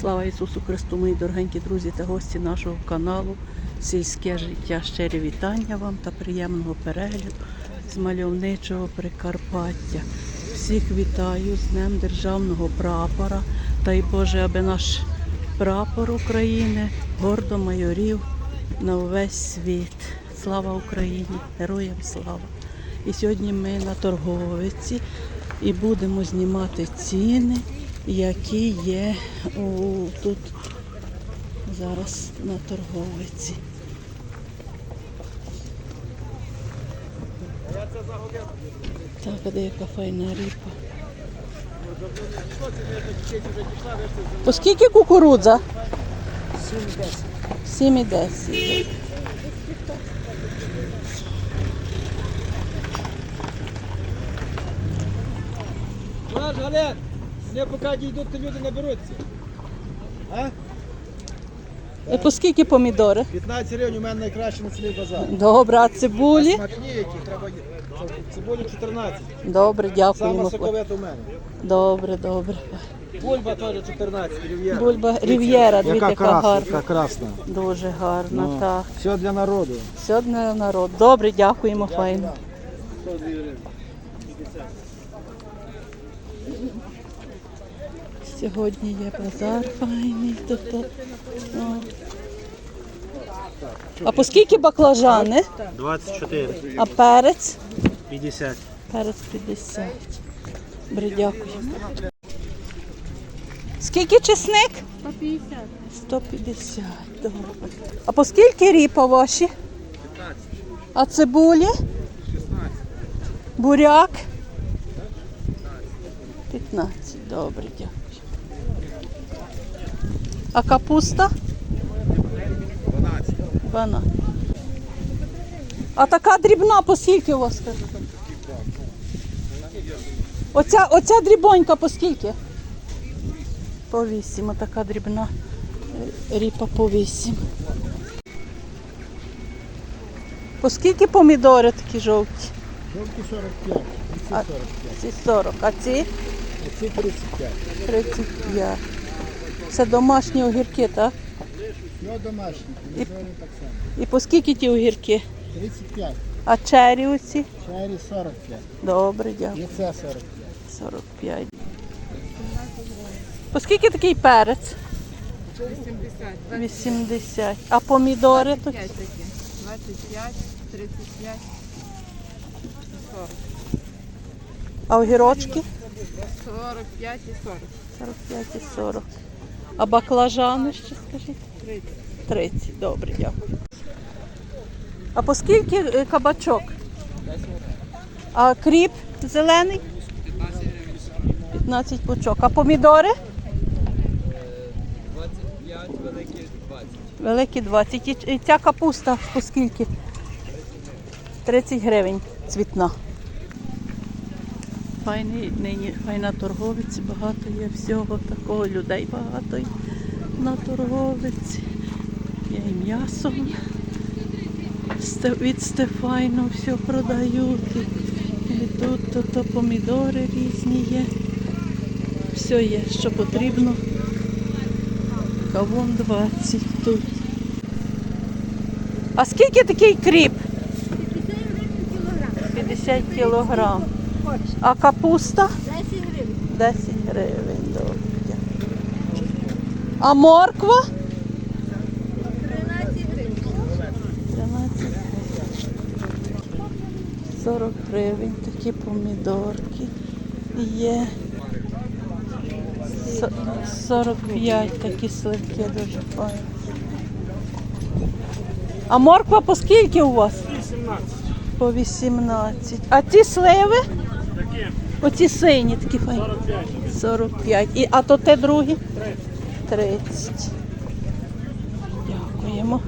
Слава Ісусу Христу, мої дорогенькі друзі та гості нашого каналу Сільське життя. Щирі вітання вам та приємного перегляду з мальовничого Прикарпаття. Всіх вітаю з Днем Державного прапора. Дай Боже, аби наш прапор України гордо майорів на увесь світ. Слава Україні! Героям слава! І сьогодні ми на торговиці і будемо знімати ціни, які є у, тут зараз на торговиці. Так, де яка файна ріпа? По скільки кукурудза? 7,10. Наш Гален, не поки дійдуть, то люди наберуться. А? Е, По скільки помідори? 15 гривень у мене найкраще на цілий базар. Добре, а цибулі? Смачні які, треба цибулі 14. Добре, Сама дякуємо. соковита у мене. Добре, добре. Бульба теж 14, рів'єра. Бульба Рів'єра, дивіться, яка гарна. яка красна. Дуже гарна, Ну, так. Все для народу. Сьогодні народ. Добре, дякуємо, файно. 102 гривень. Сьогодні є базар файний. Тут, тут, ну. А по скільки баклажани? 24, А перець? 50. Перець 50. Добре, дякуємо. Скільки чесник? 150. 150, добре. А по скільки ріпа ваші? 15. А цибулі? 16. Буряк? 15. Добре, дякую. А капуста? 12. 12. А така дрібна по скільки у вас? скажи? Оця, оця дрібонька по скільки? По вісім, а така дрібна ріпа по вісім. По скільки помідори такі жовті? Жовті 45, А, ці 40, а ці ці 35. 35. Це домашні огірки, так? Все домашні, помідори так само. І по скільки ті огірки? 35, А чері оці? чері 45, Добре, дякую. яйце 45. 45. По скільки такий перець? 80. 80. А помідори тут? 25 такі. 25, 35, 40. А огірочки? 45 і 40. 45 і 40. А баклажани ще скажіть? 30. 30. Добре, дякую. А по скільки е, кабачок? А кріп зелений? 15 пучок. А помідори? 25, великі 20. Великі 20. І, і ця капуста по скільки? 30 гривень цвітна. Файний, нині файна торговиці, багато є всього такого, людей багато є на торговиці. Є і м'ясо Сте- від Стефайну все продають. І, тут то, то помідори різні є. Все є, що потрібно. Кавун 20 тут. А скільки такий кріп? 50 кілограм. А капуста? 10 гривень. 10 гривень. Добре. А морква? 13 гривень. 13 гривень. 40 гривень такі помідорки є. Со- 45 такі сливки дуже файні. А морква по скільки у вас? 18. По 18. А ті сливи? Оці сині такі файні. 45. 45. І, а то те другі? 30. 30. Дякуємо.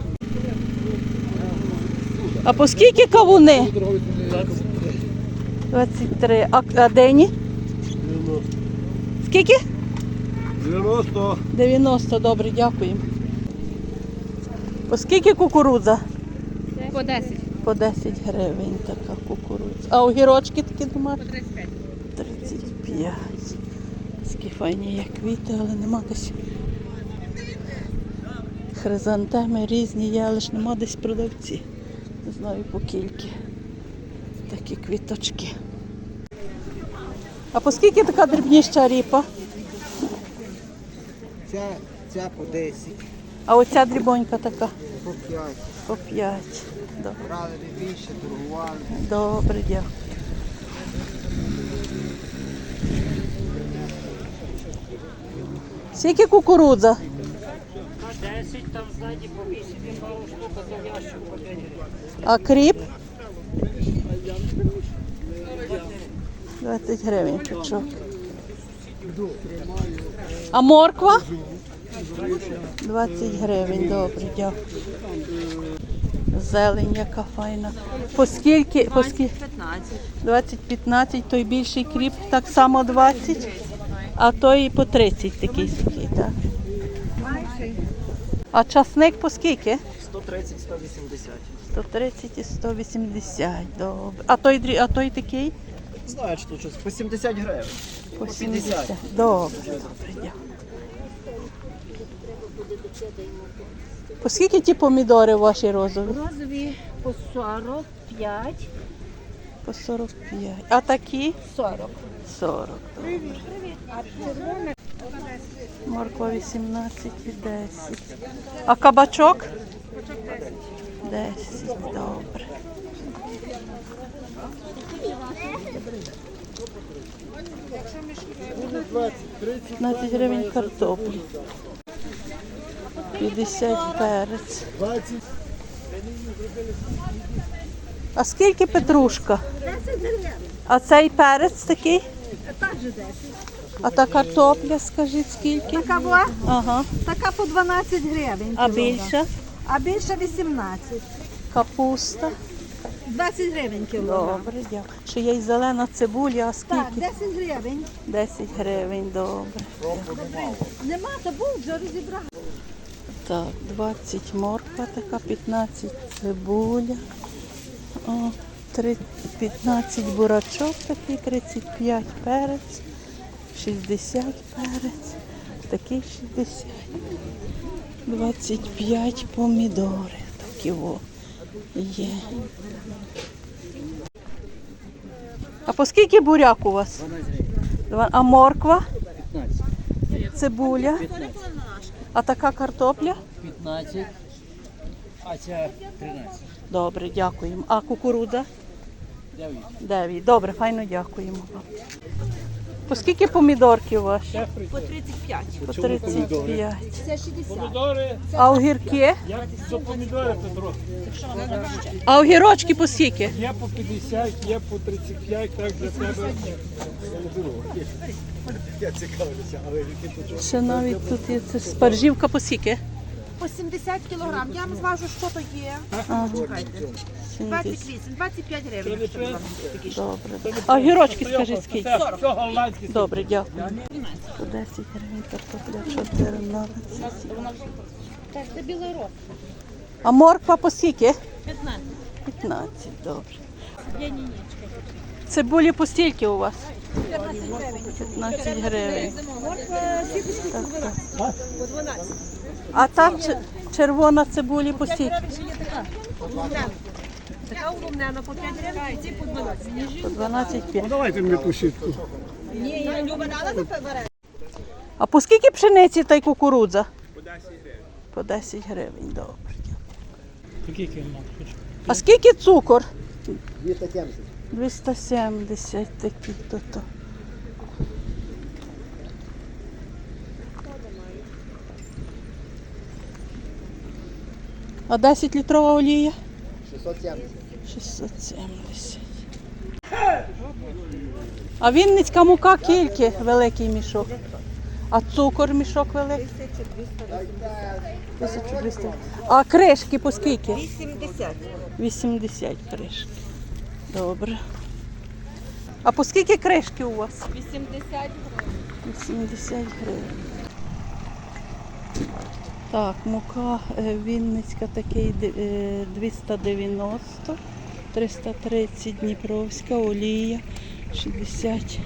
А по скільки кавуни? 23. А, а дені? Скільки? 90. 90, добре, дякуємо. По скільки кукурудза? По 10. По 10 гривень така кукурудза. А огірочки такі домашні? 35. 35. Такі файні є квіти, але нема десь Хризантеми різні є, але ж нема десь продавці. Не знаю по кільки. Такі квіточки. А по скільки така дрібніща ріпа? Ця, ця по 10, А оця дрібонька така по 5. по 5. Добре, Брали більше, торгували. Добре дякую. Скільки кукурудза? 10, там ззаді по 8 і пару штук, а то ящик по 5. А кріп? 20 гривень пучок. А морква? 20 гривень, добре, дякую. Зелень яка файна. По скільки? По скільки? 20 15, той більший кріп так само 20, а той по 30 такий такий, так. А часник по скільки? 130, 180. 130 і 180, добре. А той, дрі- а той такий? Знаю, що щось по 70 гривень. По 50. 70. Добре, добре, дякую. По скільки ті помідори ваші розові? Розові по 45, По 45. А такі? 40. 40. Добре. Морква 18 і 10. А кабачок? 10. Добре. П'ятнадцять гривень картоплі. 50 перець. А скільки петрушка? 10 гривень. А цей перець такий? Так же 10. А та картопля, скажіть, скільки? Така була? Ага. Така по 12 гривень. А більша? А більше 18. Капуста. 20 гривень кілограм. Добре, дякую. Ще є й зелена цибуля, а скільки? Так, 10 гривень. 10 гривень, добре. Нема, то був вже розібрав. Так, 20 морква така, 15 цибуля. О, три- 15 бурачок такий, 35 перець, 60 перець, такий 60. 25 помідори. Такі о є. А по скільки буряк у вас? А морква? 15. Цибуля? А така картопля? 15. А ця 13. Добре, дякуємо. А кукурудза? 9. 9. Добре, файно дякуємо. По скільки помідорки у вас? По 35. По 35. Це 60. Помідори, А огірки? як за помідори, Петро? А огірочки по скільки? Є по 50, є по 35, так для тебе. Я цікавлюся, але які тут Ще навіть тут є це спаржівка по скільки? По 70 кілограм. Я вам зважу, що то є. Ага. 28, 25 гривень. Добре. А огірочки скажіть скільки? Все голландські. Добре, дякую. По 10 гривень картопля 14. Це білий рот. А морква по скільки? 15. 15, добре. Цибулі по стільки у вас? 15 гривень. Так, так. А та червона цибулі по стільки? Така улумнена по 5 гривень, ці по 12. По 12 5. Давайте мені по щитку. Ні, я Люба дала за бере. А по скільки пшениці та й кукурудза? По 10 гривень. По 10 гривень, добре. Скільки? А скільки цукор? 270. 270 такі то А 10 літрова олія? 670. 670. А Вінницька мука кільки великий мішок. А цукор мішок великий? 1200. А кришки по скільки? 80. 80 кришки. Добре. А по скільки кришки у вас? 80 гривень. 80 гривень. Так, мука е, Вінницька такий е, 290, 330 Дніпровська, олія 60.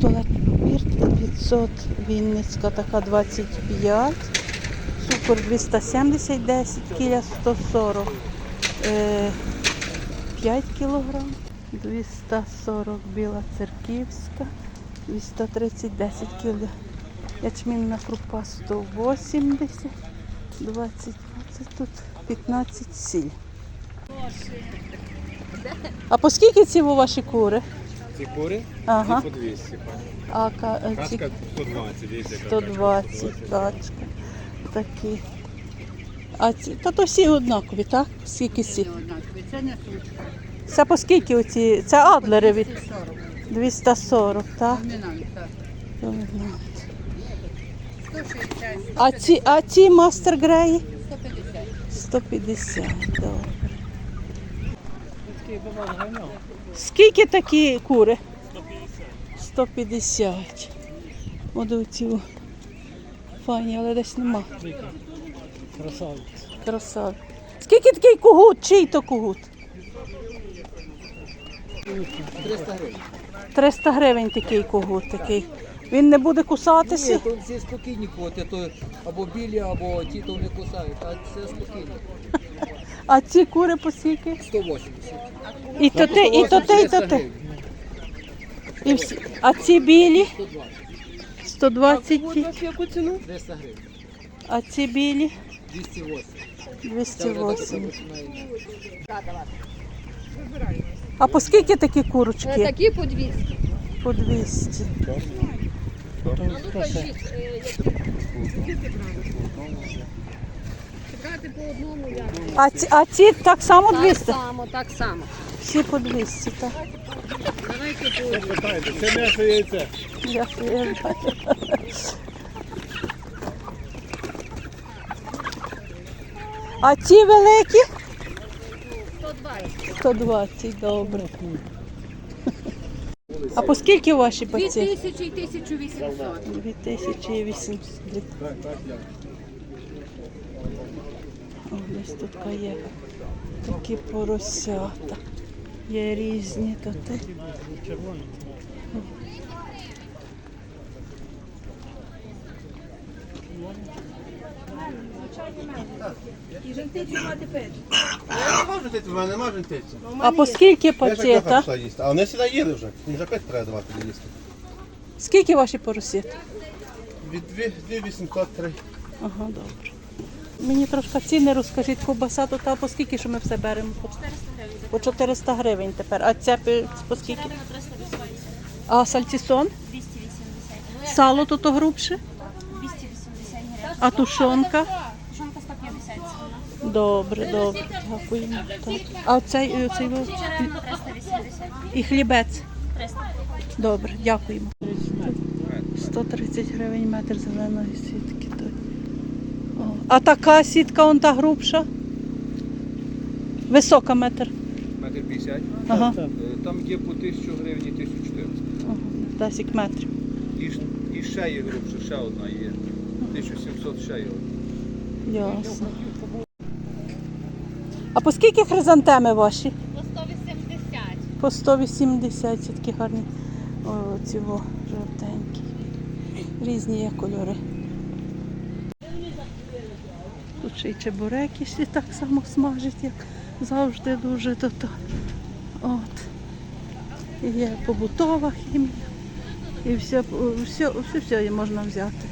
Туалетний папір 500 Вінницька така 25. цукор 270, 10 кіля 140. Е, 5 кілограм, 240 біла церківська, 230, 10 кіля. Ячмінна крупа 180, 20, це тут 15 сіль. А по скільки ці у ваші кури? Ці кури? Ага. Ці по 200, пані. А ка- е, ці Качка 120, дивіться, яка 120 качка, качка. Такі. А ці, та то всі однакові, так? Скільки сі? Це не сучка. Це по скільки оці? Це адлери від 240, так? Домінант, так. Домінант. 160, А ці, а ці мастер греї? 150. 150, добре. Скільки такі кури? 150. 150. От оці файні, але десь нема. Красавець. Красавець. Скільки такий кугут? Чий то кугут? 300 гривень. 300 гривень такий кугут такий. Він не буде кусатися? Ні, то всі спокійні коти, то або білі, або ті, то не кусають, а це спокійні. А ці кури по скільки? 180. І то те, і то те, і то те. І всі. А ці білі? 120. 120. ті. яку ціну? 300 гривень. А ці білі? 208. Це вже 208. починає. А по скільки такі курочки? Такі по 200. По 200. Брати по одному? А ці, а ці так само 200? само, так само. Всі по 200, так. Питайте, це м'ясо яйце. Я, я. А ці великі? 120. 120, добре. А по скільки ваші паці? 2000 і 1800. 2800. О, десь тут є такі поросята. Є різні то ти. Я не можу тити, в мене немає. А по скільки Я пішла їсти. А вони сюди їли вже. Їм вже пить треба давати їсти. Скільки ваші поросята? Від 2800 3. Ага, добре. Мені трошки ціни розкажіть, ковбаса тут, а по скільки, що ми все беремо? По 400 гривень. По 400 гривень тепер. А це пи- по скільки? А сальцісон? 280. Сало тут грубше? 280 гривень. А тушонка? Тушонка 150 ціна. Добре, добре. Дякуємо. Так. А цей, е, цей ви- 380. і хлібець? 300. Добре, дякуємо. 130 гривень метр зеленої сітки. О, А така сітка, он та грубша? Висока метр. Метр 50. Ага. Е, Там є по 1000 гривень і 1400. ага. 10 метрів. І, і ще є грубше, ще одна є. 1700 ще є. Ясно. А по скільки хризантеми ваші? По 180. По 180, це такі гарні о, ці во, жовтенькі. Різні є кольори. Тут ще й чебуреки ще так само смажать, як завжди дуже то. то. От. І є побутова хімія. І все, все, все, все можна взяти.